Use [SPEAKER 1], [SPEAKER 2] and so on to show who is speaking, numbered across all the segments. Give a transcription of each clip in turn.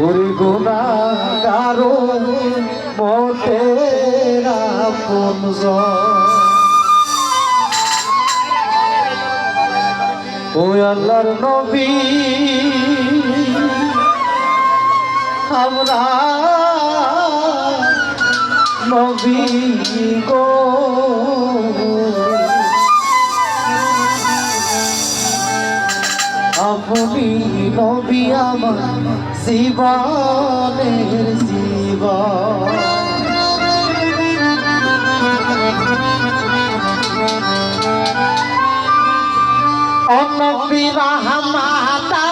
[SPEAKER 1] ওরে গুণাগারো মোটেরা পুঞ্জ ও আল্লাহর নবী আমরা নবী গো। আপনি নবী আমার জীবনের জীবন। অনবী রাহমাতাল্লিল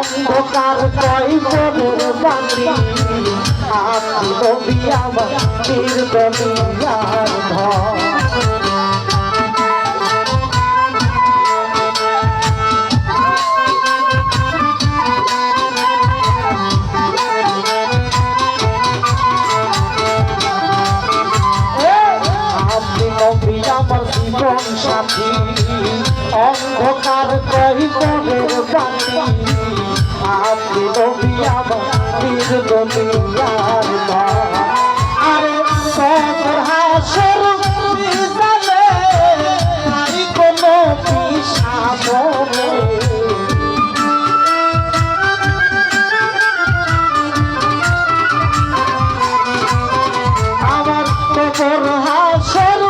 [SPEAKER 1] অন্ধকার কৈবরের বাণী। আপনি নবী আমার নির্দলিয়ার ধন জীবন সাথী অন্ধকার কৈবরের বাণী আপনি নবী আমার আরে হাসর কোনো আমার হাসর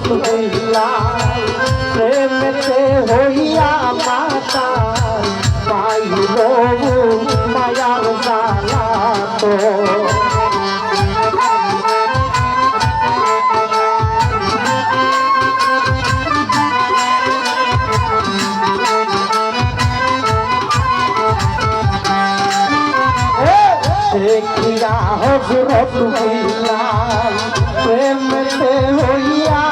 [SPEAKER 1] হজরত হইলা প্রেমেতে হইয়া মাতা পাইল মায়ার জালা তো হজরত হইলা হইয়া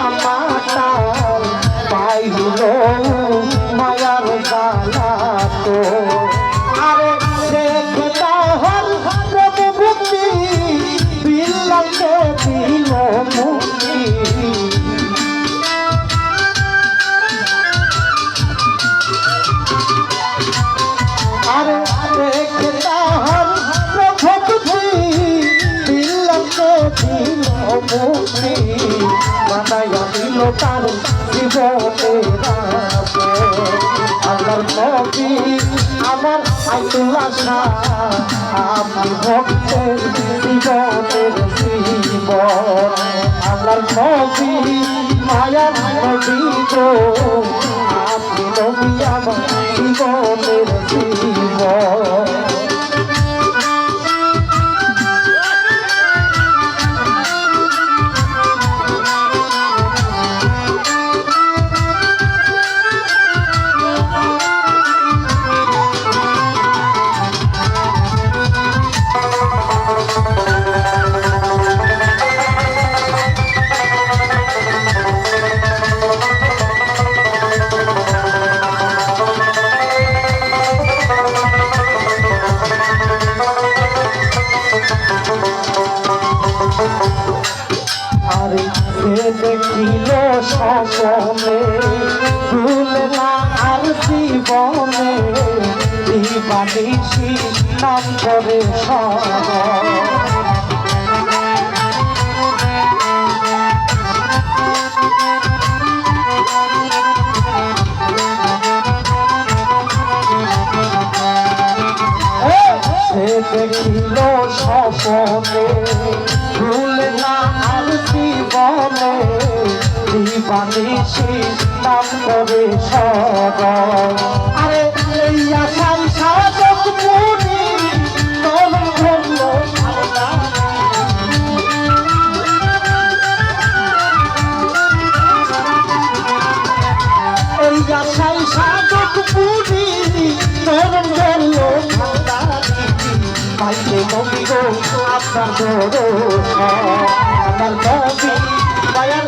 [SPEAKER 1] মুক্তি বানাইয়া দিল তার জীবনে আমার নবী আমার আইতুল্লাহ আপনি ভক্তের জীবনের জীবন। আমার নবী মায়ার নবী গো, আপনি নবী আমার জীবনের জীবন। স্বপনে ভুলে না আর জীবনে দিবানিসি নাম করে দেখিল স্বপনে ভুলে না আর জীবনে দিবানিসি নাম করে সব আরে এই আশাই সাধক আপনার নবী মায়ার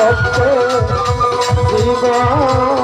[SPEAKER 1] রক্ত জীবন